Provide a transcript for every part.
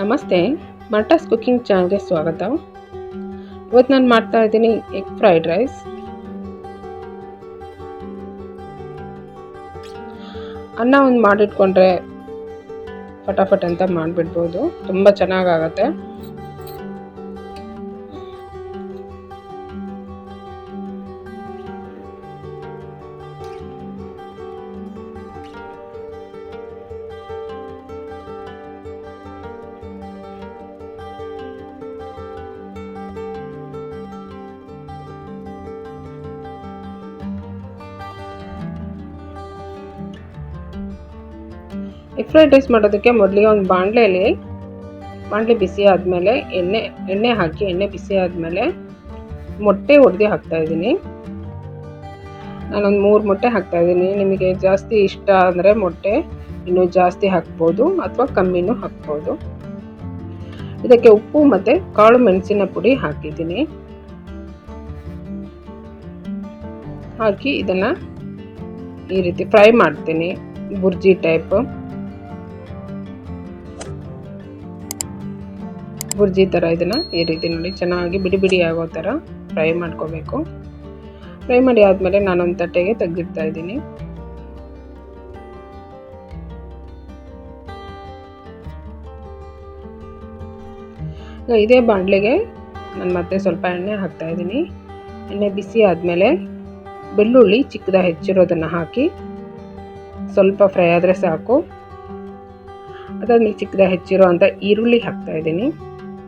ನಮಸ್ತೆ ಮಟಾಸ್ ಕುಕಿಂಗ್ ಚಾನಲ್ಗೆ ಸ್ವಾಗತ. ಇವತ್ತು ನಾನು ಮಾಡ್ತಾ ಇದ್ದೀನಿ ಎಗ್ ಫ್ರೈಡ್ ರೈಸ್. ಅನ್ನ ಒಂದು ಮಾಡಿಟ್ಕೊಂಡ್ರೆ ಫಟಾಫಟ್ ಅಂತ ಮಾಡಿಬಿಡ್ಬೋದು. ತುಂಬ ಚೆನ್ನಾಗಾಗತ್ತೆ. ಎಗ್ ಫ್ರೈಡ್ ರೈಸ್ ಮಾಡೋದಕ್ಕೆ ಮೊದಲಿಗೆ ಒಂದು ಬಾಣಲೆಯಲ್ಲಿ ಬಾಣಲೆ ಬಿಸಿ ಆದಮೇಲೆ ಎಣ್ಣೆ ಎಣ್ಣೆ ಹಾಕಿ, ಎಣ್ಣೆ ಬಿಸಿ ಆದಮೇಲೆ ಮೊಟ್ಟೆ ಒಡೆದು ಹಾಕ್ತಾಯಿದ್ದೀನಿ ನಾನೊಂದು ಮೂರು ಮೊಟ್ಟೆ ಹಾಕ್ತಾಯಿದ್ದೀನಿ ನಿಮಗೆ ಜಾಸ್ತಿ ಇಷ್ಟ ಅಂದರೆ ಮೊಟ್ಟೆ, ಇನ್ನೂ ಜಾಸ್ತಿ ಹಾಕ್ಬೋದು ಅಥವಾ ಕಮ್ಮಿನೂ ಹಾಕ್ಬೋದು. ಇದಕ್ಕೆ ಉಪ್ಪು ಮತ್ತು ಕಾಳು ಮೆಣಸಿನ ಪುಡಿ ಹಾಕಿದ್ದೀನಿ. ಹಾಕಿ ಇದನ್ನು ಈ ರೀತಿ ಫ್ರೈ ಮಾಡ್ತೀನಿ. ಬುರ್ಜಿ ಟೈಪ್. ಬುರ್ಜಿ ಥರ ಇದನ್ನು ಈ ರೀತಿ ನೋಡಿ. ಚೆನ್ನಾಗಿ ಬಿಡಿ ಬಿಡಿ ಆಗೋ ಥರ ಫ್ರೈ ಮಾಡ್ಕೋಬೇಕು. ಫ್ರೈ ಮಾಡಿ ಆದಮೇಲೆ ನಾನೊಂದು ತಟ್ಟೆಗೆ ತೆಗೆದಿಡ್ತಾ ಇದ್ದೀನಿ. ಇದೇ ಬಾಣಲೆಗೆ ನಾನು ಮತ್ತೆ ಸ್ವಲ್ಪ ಎಣ್ಣೆ ಹಾಕ್ತಾ ಇದ್ದೀನಿ. ಎಣ್ಣೆ ಬಿಸಿ ಆದಮೇಲೆ ಬೆಳ್ಳುಳ್ಳಿ ಚಿಕ್ಕದ ಹೆಚ್ಚಿರೋದನ್ನು ಹಾಕಿ ಸ್ವಲ್ಪ ಫ್ರೈ ಆದರೆ ಸಾಕು. ಅದಾದ್ಮೇಲೆ ಚಿಕ್ಕದ ಹೆಚ್ಚಿರೋ ಅಂತ ಈರುಳ್ಳಿ ಹಾಕ್ತಾ ಇದ್ದೀನಿ.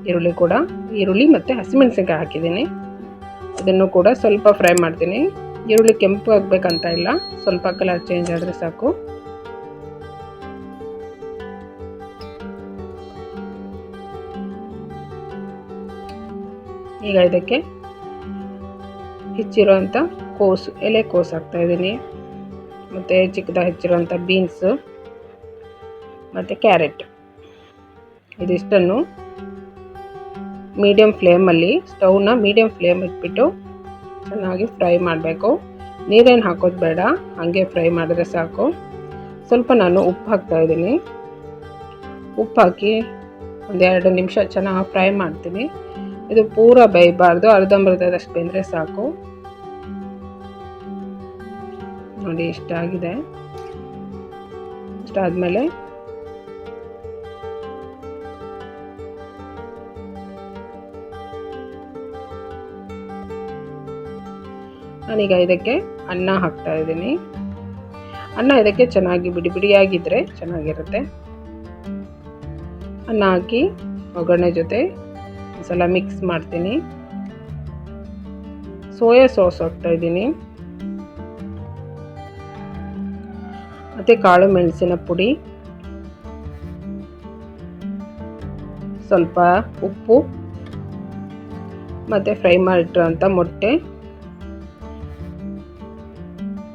ಈರುಳ್ಳಿ ಕೂಡ, ಈರುಳ್ಳಿ ಮತ್ತು ಹಸಿಮೆಣಸಿನ್ಕಾಯಿ ಹಾಕಿದ್ದೀನಿ. ಅದನ್ನು ಕೂಡ ಸ್ವಲ್ಪ ಫ್ರೈ ಮಾಡ್ತೀನಿ. ಈರುಳ್ಳಿ ಕೆಂಪು ಆಗಬೇಕಂತ ಇಲ್ಲ, ಸ್ವಲ್ಪ ಕಲರ್ ಚೇಂಜ್ ಆದರೆ ಸಾಕು. ಈಗ ಇದಕ್ಕೆ ಹೆಚ್ಚಿರುವಂಥ ಕೋಸು, ಎಲೆ ಕೋಸು ಹಾಕ್ತಾ ಇದ್ದೀನಿ. ಮತ್ತು ಚಿಕ್ಕದಾಗಿ ಹೆಚ್ಚಿರುವಂಥ ಬೀನ್ಸು, ಮತ್ತು ಕ್ಯಾರೆಟ್. ಇದಿಷ್ಟನ್ನು ಮೀಡಿಯಮ್ ಫ್ಲೇಮಲ್ಲಿ ಸ್ಟೌವ್ನ ಮೀಡಿಯಮ್ ಫ್ಲೇಮ್ ಇಟ್ಬಿಟ್ಟು ಚೆನ್ನಾಗಿ ಫ್ರೈ ಮಾಡಬೇಕು. ನೀರೇನು ಹಾಕೋದು ಬೇಡ, ಹಾಗೆ ಫ್ರೈ ಮಾಡಿದ್ರೆ ಸಾಕು. ಸ್ವಲ್ಪ ನಾನು ಉಪ್ಪು ಹಾಕ್ತಾ ಇದ್ದೀನಿ. ಉಪ್ಪು ಹಾಕಿ ಒಂದೆರಡು ನಿಮಿಷ ಚೆನ್ನಾಗಿ ಫ್ರೈ ಮಾಡ್ತೀನಿ. ಇದು ಪೂರ ಬೇಯಬಾರ್ದು, ಅರ್ಧಂಬರ್ಧದಷ್ಟು ಬೆಂದರೆ ಸಾಕು. ನೋಡಿ ಇಷ್ಟಾಗಿದೆ ಇಷ್ಟಾದಮೇಲೆ ನಾನೀಗ ಇದಕ್ಕೆ ಅನ್ನ ಹಾಕ್ತಾ ಇದ್ದೀನಿ. ಅನ್ನ ಇದಕ್ಕೆ ಚೆನ್ನಾಗಿ ಬಿಡಿ ಬಿಡಿಯಾಗಿದ್ದರೆ ಚೆನ್ನಾಗಿರುತ್ತೆ. ಅನ್ನ ಹಾಕಿ ಒಗ್ಗರಣೆ ಜೊತೆ ಸಲ ಮಿಕ್ಸ್ ಮಾಡ್ತೀನಿ. ಸೋಯಾ ಸಾಸ್ ಹಾಕ್ತಾ ಇದ್ದೀನಿ. ಮತ್ತು ಕಾಳು ಮೆಣಸಿನ ಪುಡಿ. ಸ್ವಲ್ಪ ಉಪ್ಪು. ಮತ್ತು ಫ್ರೈ ಮಾಡಿಟ್ಟಿರೋಂಥ ಮೊಟ್ಟೆ.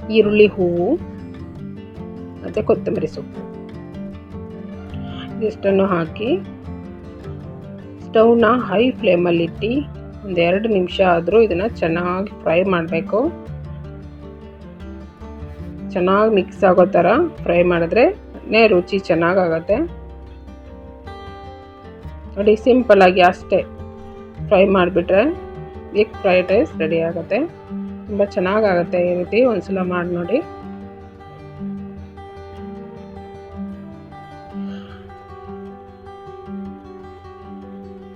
ಈರುಳ್ಳಿ ಹೂವು, ಮತ್ತು ಕೊತ್ತಂಬರಿ ಸೊಪ್ಪು. ಇಷ್ಟನ್ನು ಹಾಕಿ ಸ್ಟೌವ್ನ ಹೈ ಫ್ಲೇಮಲ್ಲಿಟ್ಟು ಒಂದು ಎರಡು ನಿಮಿಷ ಆದರೂ ಇದನ್ನು ಚೆನ್ನಾಗಿ ಫ್ರೈ ಮಾಡಬೇಕು. ಚೆನ್ನಾಗಿ ಮಿಕ್ಸ್ ಆಗೋ ಥರ ಫ್ರೈ ಮಾಡಿದ್ರೆ ರುಚಿ ಚೆನ್ನಾಗಾಗತ್ತೆ. ನೋಡಿ, ಸಿಂಪಲ್ಲಾಗಿ ಅಷ್ಟೇ ಫ್ರೈ ಮಾಡಿಬಿಟ್ರೆ ಎಗ್ ಫ್ರೈಡ್ ರೈಸ್ ರೆಡಿ ಆಗುತ್ತೆ. ತುಂಬ ಚೆನ್ನಾಗಾಗುತ್ತೆ ಈ ರೀತಿ ಒಂದ್ಸಲ ಮಾಡಿ ನೋಡಿ.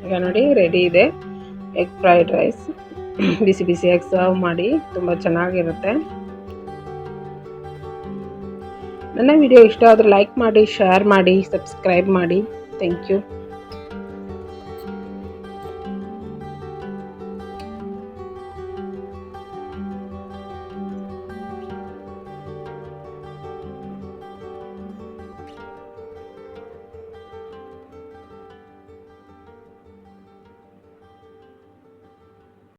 ಈಗ ನೋಡಿ ರೆಡಿ ಇದೆ. ಎಗ್ ಫ್ರೈಡ್ ರೈಸ್ ಬಿಸಿ ಬಿಸಿಯಾಗಿ ಸರ್ವ್ ಮಾಡಿ ತುಂಬ ಚೆನ್ನಾಗಿರುತ್ತೆ. ನನ್ನ ವಿಡಿಯೋ ಇಷ್ಟ ಆದರೆ ಲೈಕ್ ಮಾಡಿ ಶೇರ್ ಮಾಡಿ ಸಬ್ಸ್ಕ್ರೈಬ್ ಮಾಡಿ. Thank you